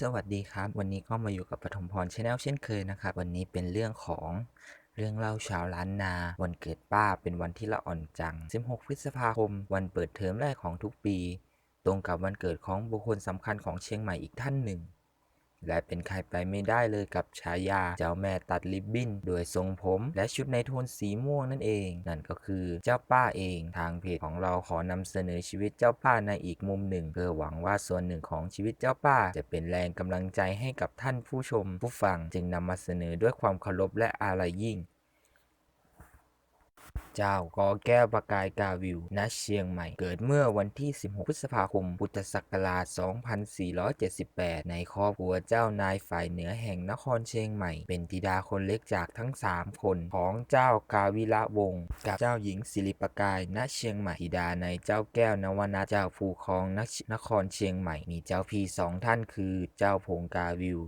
สวัสดีครับ วันนี้ก็มาอยู่กับปฐมพรชาแนลเช่นเคยนะครับ วันนี้เป็นเรื่องของเรื่องเล่าชาวล้านนา วันเกิดป้าเป็นวันที่ละอ่อนจัง 16 พฤษภาคม วันเปิดเทอมแรกของทุกปี ตรงกับวันเกิดของบุคคลสำคัญของเชียงใหม่อีกท่านหนึ่ง และเป็นใครไปไม่ได้เลยกับฉายา เจ้าแม่ตัดริบบิ้นโดยทรงผม และชุดในโทนสีม่วงนั่นเอง นั่นก็คือเจ้าป้าเองทางเพจของเราขอนำเสนอชีวิตเจ้าป้าในอีกมุมหนึ่ง เพื่อหวังว่าส่วนหนึ่งของชีวิตเจ้าป้า จะเป็นแรงกำลังใจให้กับท่านผู้ชม ผู้ฟังจึงนำมาเสนอด้วยความเคารพและอาลัยยิ่ง เจ้ากอแก้วประกายกาวิว ณ เชียงใหม่ เกิดเมื่อวันที่ 16 พฤษภาคม พุทธศักราช 2478 ในครอบครัวเจ้านายฝ่ายเหนือแห่งนครเชียงใหม่ เป็นธิดาคนเล็กจากทั้ง 3 คนของเจ้ากาวิระวงศ์กับเจ้าหญิงสิริประกาย ณ เชียงใหม่ ธิดาในเจ้าแก้วนวนาเจ้าภูครองนครเชียงใหม่ มีเจ้าพี่สองท่านคือเจ้าพงกาวิว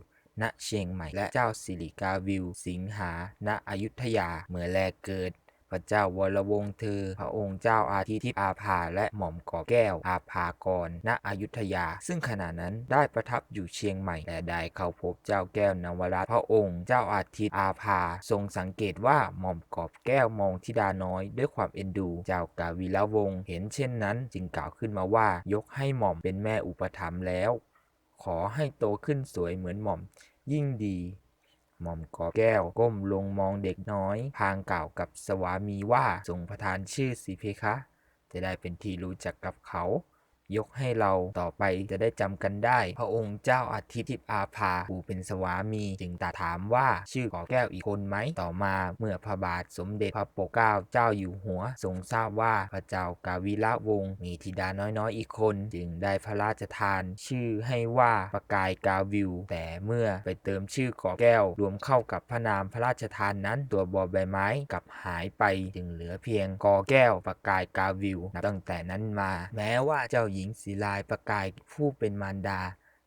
ณเชียงใหม่และเจ้าสิริกาวิว สิงหา ณอยุธยา เมื่อแรกเกิด พระเจ้าวรวงศ์เธอ พระองค์เจ้าอาทิตย์อาภาและหม่อมก่อแก้วอาภากร ณอยุธยา ซึ่งขณะนั้นได้ประทับอยู่เชียงใหม่และได้เข้าพบเจ้าแก้วนวรัตพระองค์เจ้าอาทิตย์อาภา ทรงสังเกตว่าหม่อมกอบแก้วมองธิดาน้อย ด้วยความเอ็นดู เจ้ากาวิลวงศ์เห็นเช่นนั้น จึงกล่าวขึ้นมาว่ายกให้หม่อมเป็นแม่อุปถัมภ์แล้ว ขอให้โตขึ้นสวยเหมือนหม่อม ยิ่งดี หม่อมกอบแก้วก้มลงมองเด็กน้อย พางกล่าวกับสวามีว่าทรงประทานชื่อสิเพคะ จะได้เป็นที่รู้จักกับเขา ยกให้เราต่อไปจะได้จำกันได้ พระองค์เจ้าอาทิตย์อาภาผู้เป็นสวามี จึงตรัสถามว่าชื่อกอแก้วอีกคนไหมต่อมาเมื่อพระบาทสมเด็จพระปกเกล้าเจ้าอยู่หัว ทรงทราบว่าพระเจ้ากาวิระวงศ์มีธิดาน้อยๆอีกคน จึงได้พระราชทาน ชื่อให้ว่าประกายกาวิว แต่เมื่อไปเติมชื่อกอแก้ว รวมเข้ากับพระนามพระราชทานนั้นตัวบอใบไม้กลับหายไปจึงเหลือเพียงกอแก้วประกายกาวิวนับตั้งแต่นั้นมา แม้ว่าเจ้าหญิงญิงศิลายประกายผู้เป็นมารดา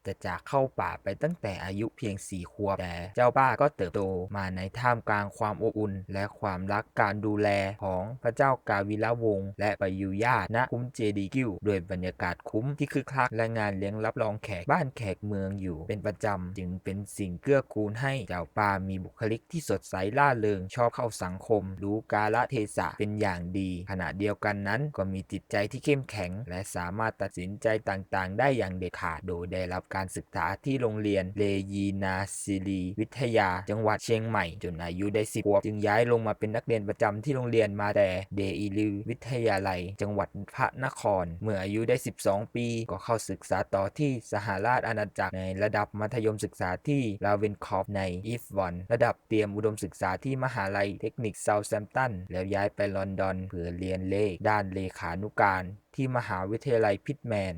จะจากเข้าป่าไปตั้งแต่อายุเพียงสี่ขวบแต่เจ้าป้าก็เติบโตมาในท่ามกลางความอบอุ่น และความรักการดูแลของพระเจ้ากาวิระวงศ์และไปยู่ญาตณคุ้มเจดีกิ้วด้วยบรรยากาศคุ้มที่คึกคักและงานเลี้ยงรับรองแขกบ้านแขกเมืองอยู่เป็นประจำ จึงเป็นสิ่งเกื้อกูลให้เจ้าป้ามีบุคลิกที่สดใสล่าเริงชอบเข้าสังคม รู้กาลเทศะเป็นอย่างดี ขณะเดียวกันนั้นก็มีจิตใจที่เข้มแข็ง และสามารถตัดสินใจต่างๆ ได้อย่างเด็ดขาดโดยได้รับการศึกษาที่โรงเรียนเลยีนาซิลีวิทยา จังหวัดเชียงใหม่ จนอายุได้สิบขวบจึงย้ายลงมาเป็นนักเรียนประจำที่โรงเรียนมาแต่เดอีลือวิทยาลัย จังหวัดพระนคร เมื่ออายุได้ 12 ปี ก็เข้าศึกษาต่อที่สหราชอาณาจักรในระดับมัธยมศึกษาที่ลาเวนคอฟในอีฟวอนระดับเตรียมอุดมศึกษาที่มหาลัยเทคนิคเซาท์แซมป์ตันแล้วย้ายไปลอนดอนเพื่อเรียนเลขด้านเลขานุการที่มหาวิทยาลัยพิตแมน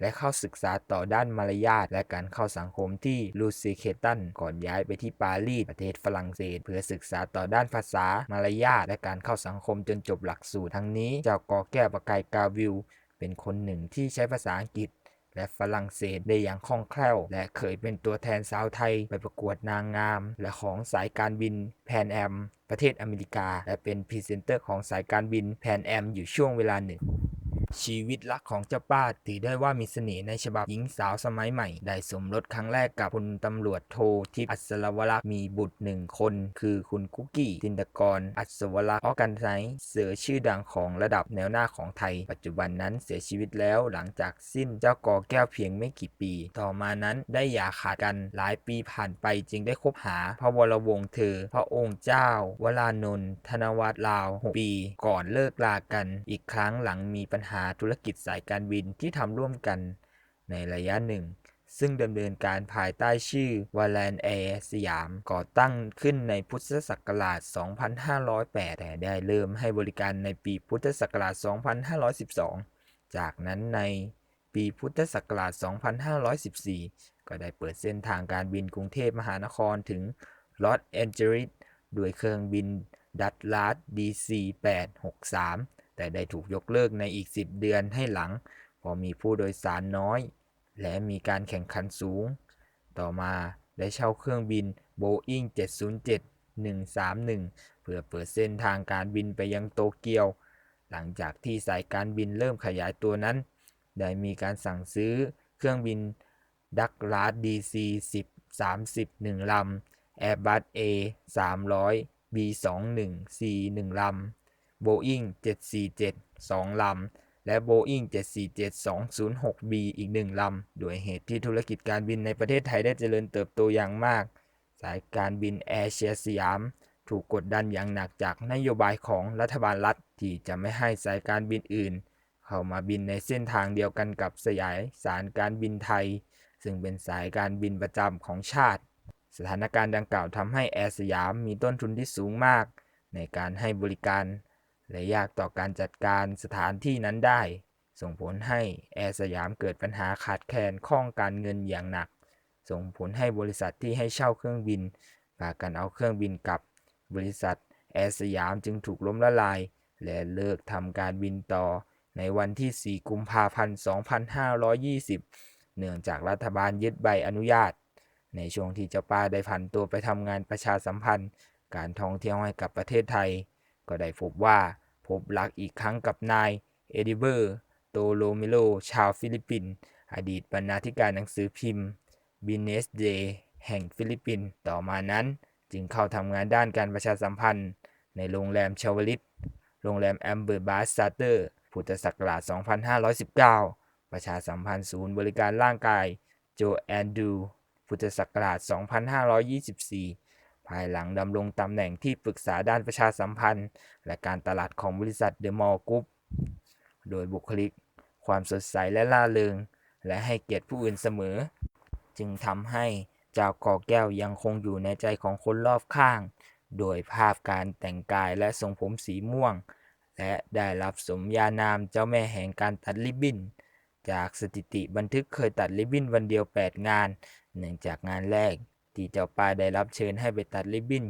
และเข้าศึกษาต่อด้านมารยาทและการเข้าสังคมที่ลูซิเคตันก่อนย้ายไปที่ปารีสประเทศฝรั่งเศส เพื่อศึกษาต่อด้านภาษามารยาทและการเข้าสังคมจนจบหลักสูตรทั้งนี้เจ้ากอแก้วประกายกาวิวเป็นคนหนึ่งที่ใช้ภาษาอังกฤษและฝรั่งเศสได้อย่างคล่องแคล่ว และเคยเป็นตัวแทนสาวไทย ไปประกวดนางงาม และของสายการบินแพนแอม ประเทศอเมริกา และเป็นพรีเซนเตอร์ของสายการบินแพนแอมอยู่ช่วงเวลาหนึ่ง ชีวิตรักของเจ้าป้าถือได้ว่ามีเสน่ห์ในฉบับหญิงสาวสมัยใหม่ ได้สมรสครั้งแรกกับคุณตำรวจโททิพย์อัศวรักษ์มีบุตรหนึ่งคน คือคุณกุ๊กกี้จินตกร อัศวรักษ์ออกันไซเสือชื่อดังของระดับแนวหน้าของไทย ปัจจุบันนั้นเสียชีวิตแล้วหลังจากสิ้นเจ้ากอแก้วเพียงไม่กี่ปี ต่อมานั้นได้หย่าขาดกันหลายปีผ่านไปจึงได้คบหา พระวรวงศ์เธอ พระองค์เจ้า วรานนท์ธนวัฒน์ลาวหกปี ก่อนเลิกลากัน อีกครั้งหลังมีปัญหาธุรกิจสายการบินที่ทำร่วมกันในระยะหนึ่ง ซึ่งดำเนินการภายใต้ชื่อวาแลนแอร์สยามก่อตั้งขึ้นในพุทธศักราช 2508 แต่ได้เริ่มให้บริการในปีพุทธศักราช 2512 จากนั้นในปีพุทธศักราช 2514 ก็ได้เปิดเส้นทางการบินกรุงเทพมหานครถึงลอสแอนเจลิสด้วยเครื่องบินดัตลาส DC-863 แต่ได้ถูกยกเลิกในอีก 10 เดือนให้หลังพอมีผู้โดยสารน้อย และมีการแข่งขันสูง ต่อมาได้เช่าเครื่องบิน Boeing 707 131 เพื่อเปิดเส้นทางการบินไปยังโตเกียว หลังจากที่สายการบินเริ่มขยายตัวนั้น ได้มีการสั่งซื้อเครื่องบินดักลาส DC 10 30 1ลำ Airbus A 300 B 21 C 1ลำ Boeing 747 2 ลำ และ Boeing 747 206 B อีก 1 ลำ โดยเหตุที่ธุรกิจการบินในประเทศไทยได้เจริญเติบโตอย่างมาก สายการบินแอร์เชียสยาม ถูกกดดันอย่างหนักจากนโยบายของรัฐบาลรัฐ ที่จะไม่ให้สายการบินอื่น เข้ามาบินในเส้นทางเดียวกันกับสายสารการบินไทย ซึ่งเป็นสายการบินประจำของชาติ สถานการณ์ดังกล่าวทำให้แอร์สยามมีต้นทุนที่สูงมาก ในการให้บริการ และยากต่อการจัดการสถานที่นั้นได้ ส่งผลให้แอร์สยามเกิดปัญหาขาดแคลนข้องการเงินอย่างหนัก ส่งผลให้บริษัทที่ให้เช่าเครื่องบินพากันเอาเครื่องบินกลับ บริษัทแอร์สยามจึงถูกล้มละลาย และเลิกทำการบินต่อ ในวันที่ 4 กุมภาพันธ์ 2520 เนื่องจากรัฐบาลยึดใบอนุญาต ในช่วงที่เจ้าป้าได้ผันตัวไปทำงานประชาสัมพันธ์ การท่องเที่ยวให้กับประเทศไทย ก็ได้พบว่าพบรักอีกครั้งกับนายเอดิเบอร์โตโลเมโล ชาวฟิลิปปินส์อดีตบรรณาธิการหนังสือพิมพ์บินเนสเดย์แห่งฟิลิปปินส์ต่อมานั้นจึงเข้าทำงานด้านการประชาสัมพันธ์ ในโรงแรมชาวลิต โรงแรมแอมเบอร์บาสซาเตอร์ พุทธศักราช 2519 ประชาสัมพันธ์ศูนย์บริการร่างกาย โจแอนดู พุทธศักราช 2524 ภายหลังดำรงตำแหน่งที่ปรึกษาด้านประชาสัมพันธ์ และการตลาดของบริษัทเดอะมอลล์กรุ๊ปโดยบุคลิก ความสดใสและล่าเริง และให้เกียรติผู้อื่นเสมอ จึงทำให้เจ้ากอแก้วยังคงอยู่ในใจของคนรอบข้าง โดยภาพการแต่งกายและทรงผมสีม่วง และได้รับสมญานามเจ้าแม่แห่งการตัดริบบิ้น จากสถิติบันทึกเคยตัดริบบิ้นวันเดียว 8 งาน เนื่องจากงานแรก ที่เจ้าป้าได้รับเชิญให้ไปตัดริบบิ้น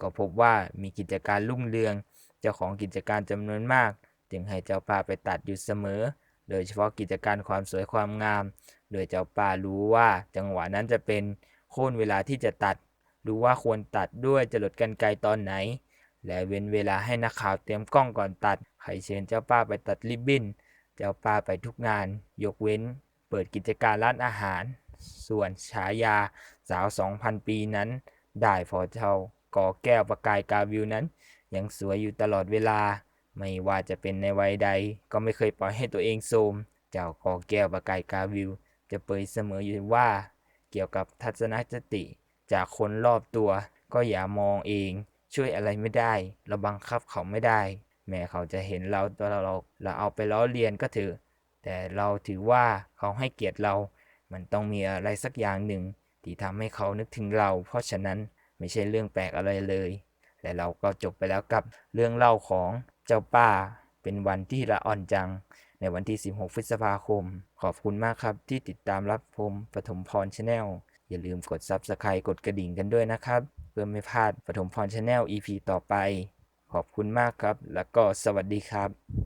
ก็พบว่ามีกิจการรุ่งเรือง เจ้าของกิจการจำนวนมาก จึงให้เจ้าป้าไปตัดอยู่เสมอ โดยเฉพาะกิจการความสวยความงาม โดยเจ้าป้ารู้ว่าจังหวะนั้นจะเป็นโค่นเวลาที่จะตัด รู้ว่าควรตัดด้วยจะหลดกันไกลตอนไหน และเว้นเวลาให้นักข่าวเตรียมกล้องก่อนตัด ใครเชิญเจ้าป้าไปตัดริบบิ้น เจ้าป้าไปทุกงาน ยกเว้น เปิดกิจการร้านอาหาร ส่วนฉายาสาว 2,000 ปีนั้น ได้พอเท่ากอแก้วประกายกาวิวนั้น ยังสวยอยู่ตลอดเวลา ไม่ว่าจะเป็นในวัยใด ก็ไม่เคยปล่อยให้ตัวเองโทรมเจ้าก่อแก้วประกายกาวิว จะเปรยเสมออยู่ว่า เกี่ยวกับทัศนคติจากคนรอบตัว ก็อย่ามองเอง ช่วยอะไรไม่ได้เราบังคับเขาไม่ได้ แม้เขาจะเห็นเราตัวเราเราเอาไปล้อเลียนก็เถอะแต่เราถือว่าเขาให้เกียรติเรา มันต้องมีอะไรสักอย่างหนึ่ง ที่ทำให้เขานึกถึงเรา เพราะฉะนั้นไม่ใช่เรื่องแปลกอะไรเลย และเราก็จบไปแล้วกับเรื่องเล่าของเจ้าป้า เป็นวันที่ละอ่อนจัง ในวันที่ 16 พฤษภาคม ขอบคุณมากครับที่ติดตามรับชมปฐมพรชาแนลอย่าลืมกด Subscribe กดกระดิ่งกันด้วยนะครับ เพื่อไม่พลาดปฐมพรชาแนล EP ต่อไป ขอบคุณมากครับ แล้วก็สวัสดีครับ